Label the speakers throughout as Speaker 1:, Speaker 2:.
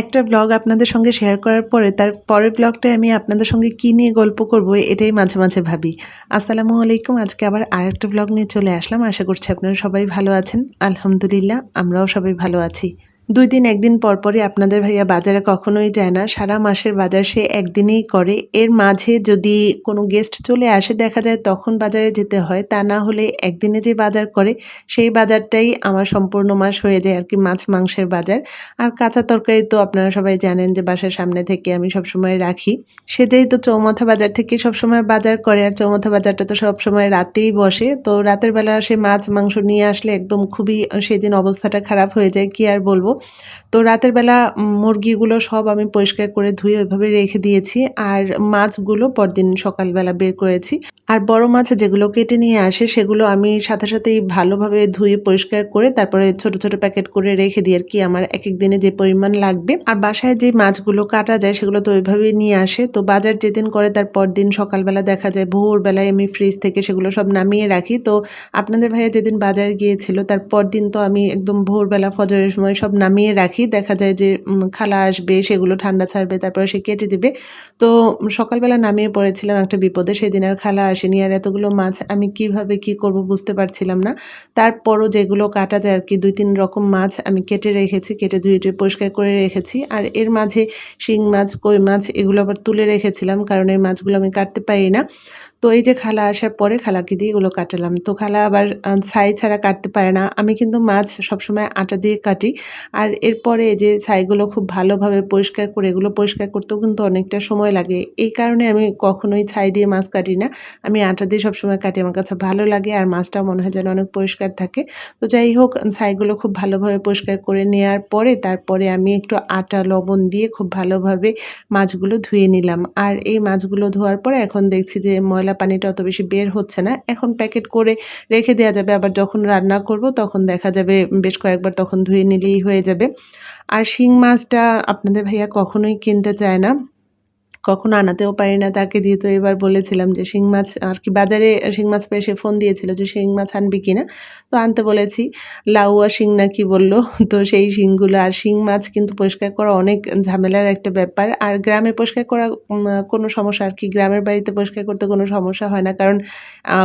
Speaker 1: একটা ব্লগ আপনাদের সঙ্গে শেয়ার করার পরে, তার পরের ব্লগটায় আমি আপনাদের সঙ্গে কী নিয়ে গল্প করব, এটাই মাঝে মাঝে ভাবি। আসসালামু আলাইকুম, আজকে আবার আর একটা ব্লগ নিয়ে চলে আসলাম। আশা করছি আপনারা সবাই ভালো আছেন। আলহামদুলিল্লাহ, আমরাও সবাই ভালো আছি। দুই দিন একদিন পরপরই আপনাদের ভাইয়া বাজারে কখনোই যায় না। সারা মাসের বাজার সে একদিনেই করে। এর মাঝে যদি কোনো গেস্ট চলে আসে, দেখা যায় তখন বাজারে যেতে হয়। তা না হলে একদিনে যে বাজার করে, সেই বাজারটাই আমার সম্পূর্ণ মাস হয়ে যায় আর কি মাছ মাংসের বাজার। আর কাঁচা তরকারি তো আপনারা সবাই জানেন যে বাসার সামনে থেকে আমি সবসময় রাখি। সে যেহেতু চৌমাথা বাজার থেকে সবসময় বাজার করে, আর চৌমাথা বাজারটা তো সবসময় রাতেই বসে, তো রাতের বেলা সে মাছ মাংস নিয়ে আসলে একদম খুবই, সেদিন অবস্থাটা খারাপ হয়ে যায়, কি আর বলব? তো রাতের বেলা মুরগিগুলো সব আমি পরিষ্কার করে ধুয়ে ওইভাবে রেখে দিয়েছি। আর মাছগুলো পরদিন সকালবেলা বের করেছি। আর বড় মাছ যেগুলো কেটে নিয়ে আসে, সেগুলো আমি সাথে সাথেই ভালোভাবে ধুয়ে পরিষ্কার করে তারপরে ছোট ছোট প্যাকেট করে রেখে দিই আর কি আমার এক এক দিনে যে পরিমাণ লাগবে। আর বাসায় যে মাছগুলো কাটা যায়, সেগুলো তো ওইভাবেই নিয়ে আসে। তো বাজার যেদিন করে তার পরদিন সকালবেলা দেখা যায় ভোরবেলায় আমি ফ্রিজ থেকে সেগুলো সব নামিয়ে রাখি। তো আপনাদের ভাইয়া যেদিন বাজার গিয়েছিল, তার পরদিন তো আমি একদম ভোরবেলা ফজরের সময় সব নামিয়ে রাখি। দেখা যায় যে খালা আসবে, সেগুলো ঠান্ডা ছাড়বে, তারপরে সে কেটে দিবে। তো সকালবেলা নামিয়ে পড়েছিলাম একটা বিপদে। সেদিন আর খালা আসেনি। আর এতগুলো মাছ আমি কীভাবে কি করব বুঝতে পারছিলাম না। তারপরও যেগুলো কাটা যায় আর কি, দুই তিন রকম মাছ আমি কেটে রেখেছি, কেটে ধুয়ে টুয়ে পরিষ্কার করে রেখেছি। আর এর মাঝে শিং মাছ, কই মাছ, এগুলো আবার তুলে রেখেছিলাম। কারণ এই মাছগুলো আমি কাটতে পারি না। তো এই যে খালা আসার পরে খালাকে দিয়ে এগুলো কাটালাম। তো খালা আবার ছাই ছাড়া কাটতে পারে না। আমি কিন্তু মাছ সবসময় আটা দিয়ে কাটি। আর এরপরে যে ছাইগুলো খুব ভালোভাবে পরিষ্কার করে, এগুলো পরিষ্কার করতেও কিন্তু অনেকটা সময় লাগে। এই কারণে আমি কখনোই ছাই দিয়ে মাছ কাটি না। আমি আটা দিয়ে সবসময় কাটি। আমার কাছে ভালো লাগে আর মাছটাও মনে হয় যেন অনেক পরিষ্কার থাকে। তো যাই হোক, ছাইগুলো খুব ভালোভাবে পরিষ্কার করে নেওয়ার পরে তারপরে আমি একটু আটা, লবণ দিয়ে খুব ভালোভাবে মাছগুলো ধুয়ে নিলাম। আর এই মাছগুলো ধোয়ার পরে এখন দেখছি যে ময়লা ময়লা পানিটা অত বেশি বের হচ্ছে না। এখন প্যাকেট করে রেখে দেওয়া যাবে। আবার যখন রান্না করব তখন দেখা যাবে বেশ কয়েকবার তখন ধুয়ে নিলেই হয়ে যাবে। আর শিং মাছটা আপনাদের ভাইয়া কখনোই কিনতে চায় না। কখনো আনাতেও পারি না। তাকে দিয়ে তো এবার বলেছিলাম যে শিং মাছ আর কি বাজারে শিং মাছ পেয়ে সে ফোন দিয়েছিল যে শিং মাছ আনবি কিনা। তো আনতে বলেছি। লাউয়া শিং না কি বলল? তো সেই শিংগুলো আর শিং মাছ কিন্তু পরিষ্কার করা অনেক ঝামেলার একটা ব্যাপার। আর গ্রামে পরিষ্কার করা কোনো সমস্যা আর কি গ্রামের বাড়িতে পরিষ্কার করতে কোনো সমস্যা হয় না। কারণ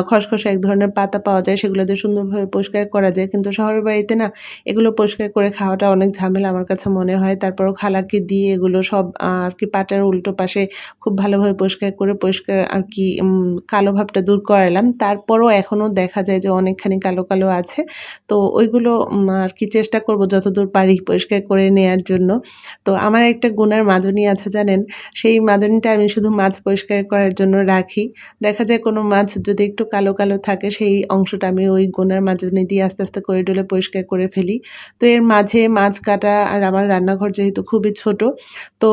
Speaker 1: খসখসে এক ধরনের পাতা পাওয়া যায়, সেগুলো দিয়ে সুন্দরভাবে পরিষ্কার করা যায়। কিন্তু শহরের বাড়িতে না, এগুলো পরিষ্কার করে খাওয়াটা অনেক ঝামেলা আমার কাছে মনে হয়। তারপরও খালাকে দিয়ে এগুলো সব আর কি পাটার উল্টো পাশে খুব ভালোভাবে পরিষ্কার করে পরিষ্কার আর কি কালো ভাবটা দূর করালাম। তারপরও এখনও দেখা যায় যে অনেকখানি কালো কালো আছে। তো ওইগুলো আর কি চেষ্টা করব যতদূর পারি পরিষ্কার করে নেওয়ার জন্য। তো আমার একটা গুনার মাজনি আছে জানেন? সেই মাজনিটা আমি শুধু মাছ পরিষ্কার করার জন্য রাখি। দেখা যায় কোনো মাছ যদি একটু কালো কালো থাকে, সেই অংশটা আমি ওই গোনার মাজনি দিয়ে আস্তে আস্তে করে ডলে পরিষ্কার করে ফেলি। তো এর মাঝে মাছ কাটা আর আমার রান্নাঘর যেহেতু খুবই ছোট, তো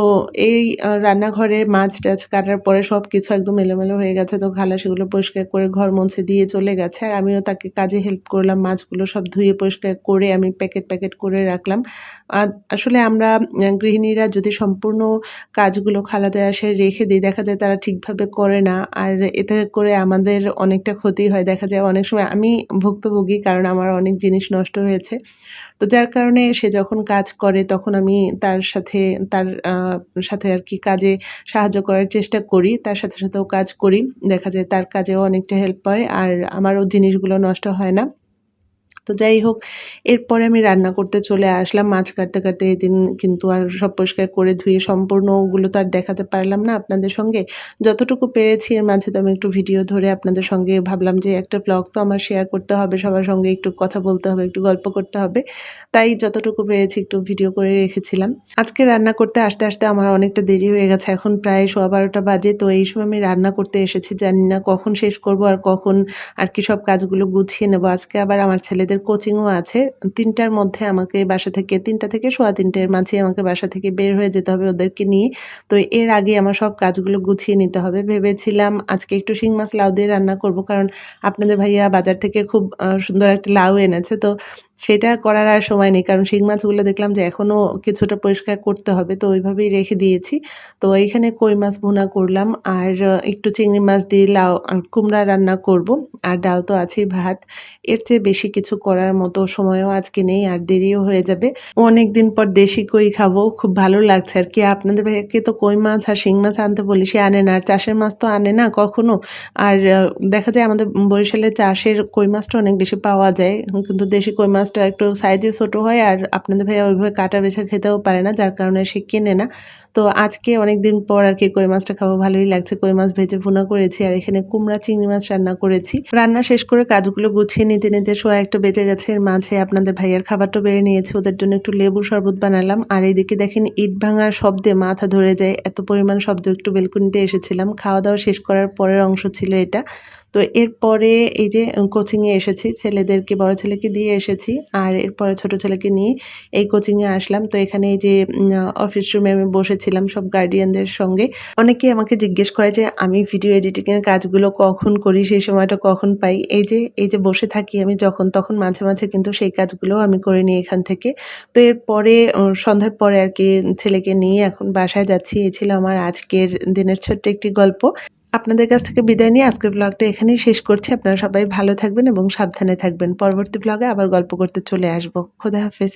Speaker 1: এই রান্নাঘরে মাছ টাছ কাটার পরে সব কিছু একদম এলোমেলো হয়ে গেছে, তো খালা সেগুলো পরিষ্কার করে ঘর মুছে দিয়ে চলে গেছে। আর আমিও তাকে কাজে হেল্প করলাম, মাছগুলো সব ধুয়ে পরিষ্কার করে আমি প্যাকেট প্যাকেট করে রাখলাম। আসলে আমরা গৃহিণীরা যদি সম্পূর্ণ কাজগুলো খালাতে আসে, রেখে দিই, দেখা যায় তারা ঠিকভাবে করে না। আর এতে করে আমাদের অনেকটা ক্ষতি হয়, দেখা যায় অনেক সময় আমি ভুক্তভোগী, কারণ আমার অনেক জিনিস নষ্ট হয়েছে। তো যার কারণে সে যখন কাজ করে, তখন আমি তার সাথে তার সাথে আর কি কাজে সাহায্য করার চেষ্টা করি, তার সাথে সাথেও কাজ করি। দেখা যায় তার কাজেও অনেকটা হেল্প হয় আর আমারও জিনিসগুলো নষ্ট হয় না। তো যাই হোক, এরপরে আমি রান্না করতে চলে আসলাম। মাছ কাটতে কাটতে এদিন কিন্তু আর সব পরিষ্কার করে ধুয়ে সম্পূর্ণ ওগুলো তো আর দেখাতে পারলাম না আপনাদের সঙ্গে। যতটুকু পেরেছি এর মাঝে তো আমি একটু ভিডিও ধরে আপনাদের সঙ্গে ভাবলাম যে একটা ব্লগ তো আমার শেয়ার করতে হবে, সবার সঙ্গে একটু কথা বলতে হবে, একটু গল্প করতে হবে। তাই যতটুকু পেরেছি একটু ভিডিও করে রেখেছিলাম। আজকে রান্না করতে আসতে আসতে আমার অনেকটা দেরি হয়ে গেছে। এখন প্রায় সোয়া বারোটা বাজে, তো এই সময় আমি রান্না করতে এসেছি। জানি না কখন শেষ করব আর কখন আর কি সব কাজগুলো গুছিয়ে নেব। আজকে আবার আমার ছেলেদের কোচিংও আছে। তিনটার মধ্যে আমাকে বাসা থেকে, তিনটা থেকে সোয়া তিনটের মাঝে আমাকে বাসা থেকে বের হয়ে যেতে হবে ওদেরকে নিয়ে। তো এর আগে আমার সব কাজগুলো গুছিয়ে নিতে হবে। ভেবেছিলাম আজকে একটু শিং মাছ লাউ দিয়ে রান্না করব, কারণ আপনাদের ভাইয়া বাজার থেকে খুব সুন্দর একটা লাউ এনেছে। তো সেটা করার আর সময় নেই। কারণ শিং মাছগুলো দেখলাম যে এখনও কিছুটা পরিষ্কার করতে হবে, তো ওইভাবেই রেখে দিয়েছি। তো এইখানে কই মাছ ভুনা করলাম আর একটু চিংড়ি মাছ দিয়ে লাউ কুমড়া রান্না করব। আর ডাল তো আছেই ভাত। এর চেয়ে বেশি কিছু করার মতো সময়ও আজকে নেই আর দেরিও হয়ে যাবে। অনেক দিন পর দেশি কই খাব, খুব ভালো লাগছে আর কি। আপনাদের ভাইকে তো কই মাছ আর শিং মাছ আনতে বলি, সে আনে না। আর চাষের মাছ তো আনে না কখনো। আর দেখা যায় আমাদের বরিশালে চাষের কই মাছটা অনেক বেশি পাওয়া যায়। কিন্তু দেশি কই মাছটা একটু সাইজে ছোট হয় আর আপনাদের ভাইয়া ওইভাবে কাটা বেছে খেতেও পারে না, যার কারণে সে কেনে না। তো আজকে অনেক দিন পর আর কি কই মাছটা খাব, ভালোই লাগছে। কই মাছ ভেজে ভুনা করেছি আর এখানে কুমড়া, চিংড়ি মাছ রান্না করেছি। রান্না শেষ করে কাজগুলো গুছিয়ে নিতে নিতে সোয়া একটু বেঁচে গেছে। এর মাঝে আপনাদের ভাইয়ার খাবারটা বেড়ে নিয়েছে, ওদের জন্য একটু লেবু শরবত বানালাম। আর এইদিকে দেখেন ইট ভাঙার শব্দে মাথা ধরে যায়, এত পরিমাণ শব্দ একটু বেলকুনিতে এসেছিলাম। খাওয়া দাওয়া শেষ করার পরের অংশ ছিল এটা। তো এরপরে এই যে কোচিংয়ে এসেছি, ছেলেদেরকে, বড় ছেলেকে দিয়ে এসেছি। আর এরপরে ছোট ছেলেকে নিয়ে এই কোচিংয়ে আসলাম। তো এখানে এই যে অফিস রুমে আমি বসেছিলাম সব গার্ডিয়ানদের সঙ্গে। অনেকে আমাকে জিজ্ঞেস করে যে, আমি ভিডিও এডিটিংয়ের কাজগুলো কখন করি? সেই সময়টা কখন পাই? এই যে এই যে বসে থাকি আমি যখন, তখন মাঝে মাঝে কিন্তু সেই কাজগুলো আমি করে নিই এখান থেকে। তো এরপরে সন্ধ্যার পরে আর কি ছেলেকে নিয়ে এখন বাসায় যাচ্ছি। এই ছিল আমার আজকের দিনের ছোট্ট একটি গল্প। আপনাদের কাছ থেকে বিদায় নিয়ে আজকের ব্লগটা এখানেই শেষ করছি। আপনারা সবাই ভালো থাকবেন এবং সাবধানে থাকবেন। পরবর্তী ব্লগে আবার গল্প করতে চলে আসব। খোদা হাফেজ।